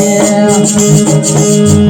yeah.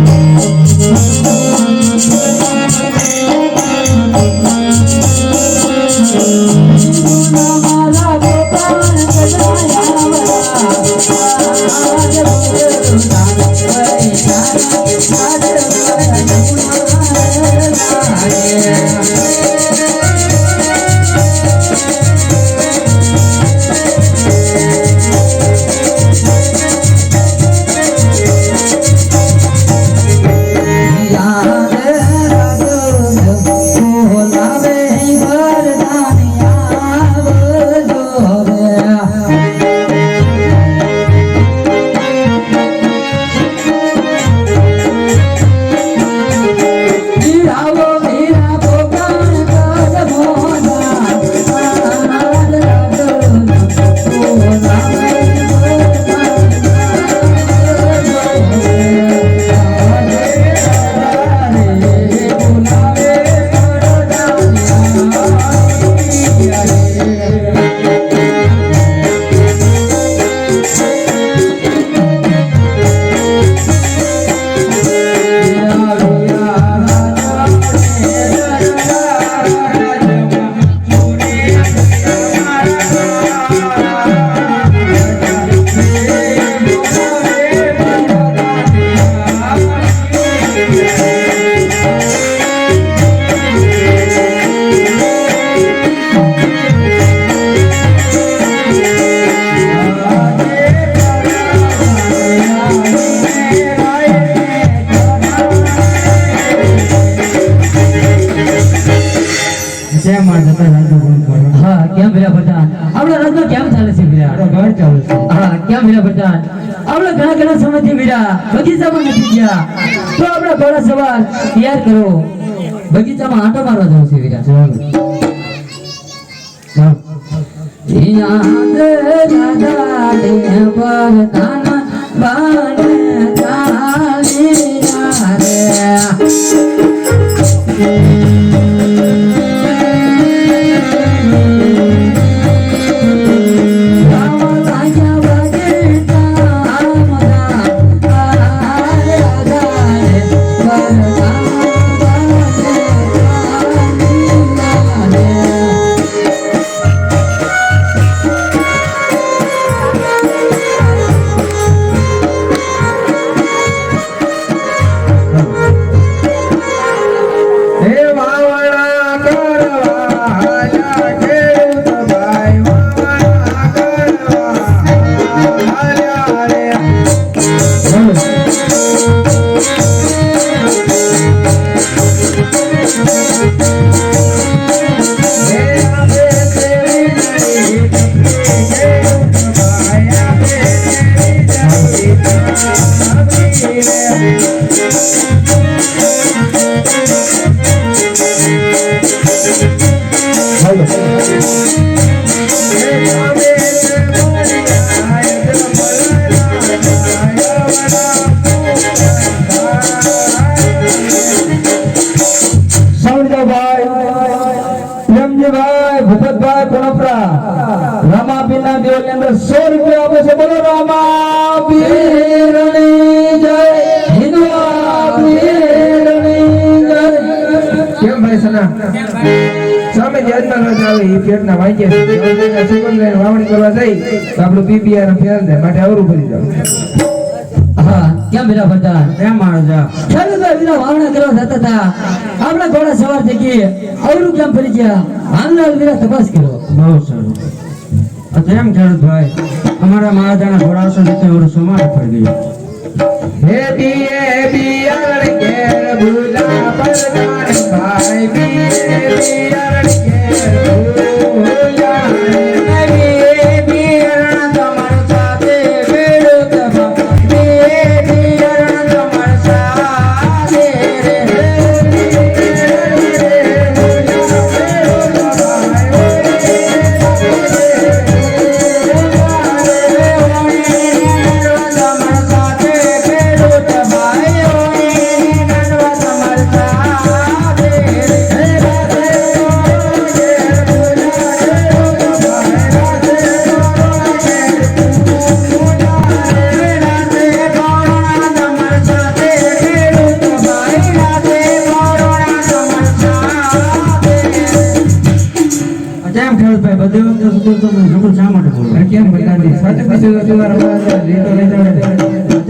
કેમ ભીલા આપણે ઘણા ઘણા સમયથી ભીલા બગીચામાં નથી ગયા. તો આપણે ઘોડા સવાર તૈયાર કરો. બગીચામાં આંટો મારવા જવું છે ભીલા ચાલો. ચાલો. પ્રેમજીભાઈ ભૂપતભાઈ કોણપરા. દેવની અંદર સો રૂપિયા આપે છે. બોલો રામાપીરની જય. જય. સામે ધ્યાનમાં ન આવે એ પેટના વાંચ્યા છે. વાવણી કરવા જઈ તો આપણું બીબીઆર ફેર દે માટે અવરું ભરી જાવ કેમ ભીલા પઠાણ કેમ મારો જા ખેડૂતો વાવણા કરવા જતા હતા. આપણા ઘોડા સવાર થઈ ગઈ. અવરું કેમ ફરી ગયા? હાલના બીરા તપાસ કર્યો. બહુ સારું. તો ખેડૂત ભાઈ? અમારા મહારાજાના ઘોડાસો રીતે ઓરું સોમાર પડી ગયું. હે બીએ બિયારણ કેર ભૂલા પરદાન ભાઈ બીએ બિયારણ કેર ભૂલા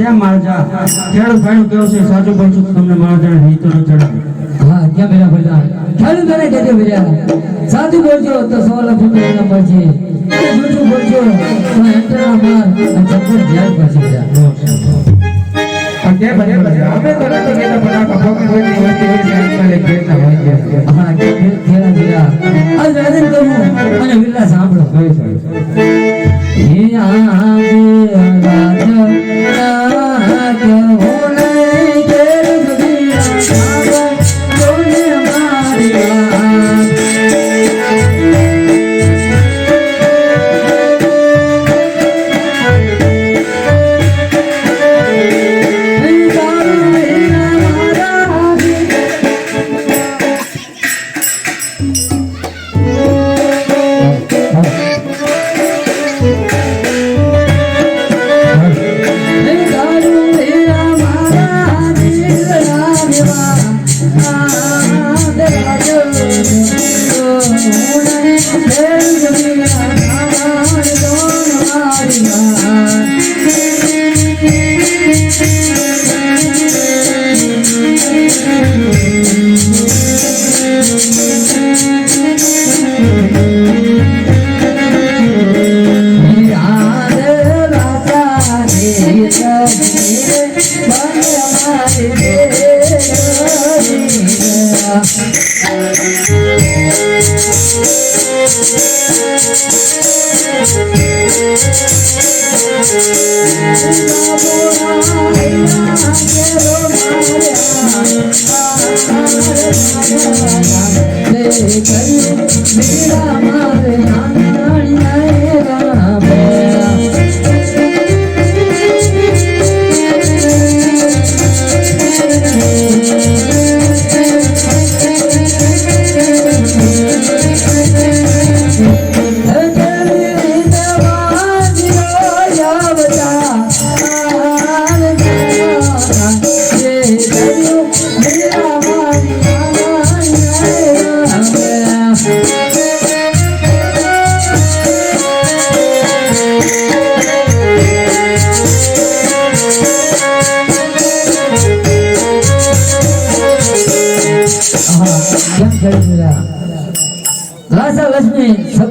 જાવ કેમ મારા જા ખેડૂત ભાઈ કેવું છે સાચું બોલશું તો તમને મારા જણા રીતો ન ચડાવે હા કેમ ભીલા પઠાણ ખેડૂતોને કહેજો ભીલા સાચું બોલજો તો સો લાખ રૂપિયા મળશે જૂઠું બોલજો તો એન્ટરના માર ચપ્પલ જેલ પછી ભલે અમે તો નથી કહેતા પણ આખા પગ કોઈની વચ્ચે વચ્ચે હાથમાં લઈ ફેરતા હોય છે. હા કે ખેડા ભીલા આજ રાધન કહું અને વિલા સાંભળો. હે આવે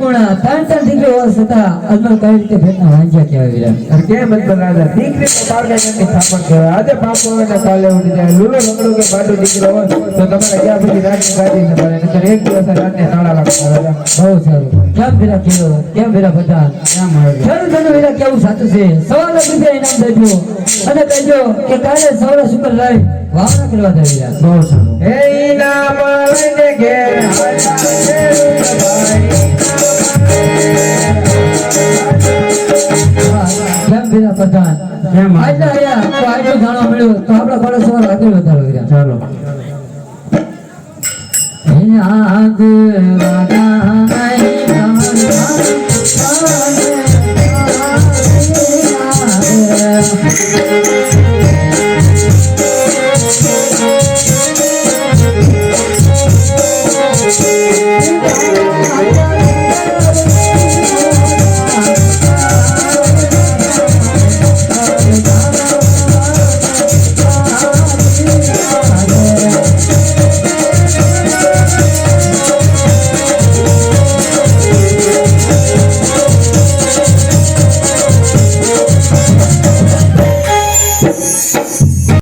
સગુણા ત્રણ ત્રણ દીકરી હોવા છતાં અજમલ કઈ રીતે ભેટના વાંચ્યા કહેવાય વિરા અરે કેમ અજમલ રાજા? દીકરી તો બાળકા સ્થાપન કહેવાય. આજે બાપુ ને કાલે ઉડી જાય. લૂલો લંગડો કે બાટો દીકરો હોય તો તમારે ક્યાં પછી રાજની ગાદી ન પડે નહીંતર એક દિવસ રાતને તાળા લાગતા રાજા. બહુ સારું. કેમ ભેરા કેવો કેમ ભેરા બધા? ક્યાં મળે ખેડૂતોનું વેરા કેવું સાચું છે? સવા લાખ રૂપિયા ઇનામ દેજો અને કહેજો કે કાલે સવારે શુક્ર લઈ વાવણા કરવા દે વેરા બહુ સારું. હે ઇનામ લઈને ઘેર આયા બીના પ્રધાન આજે આયા તો આજે જાણવા મળ્યું તો આપણા કોલેજ સવાર આગળ વધારો કર્યા ચાલો હે આગ રાજા હૈ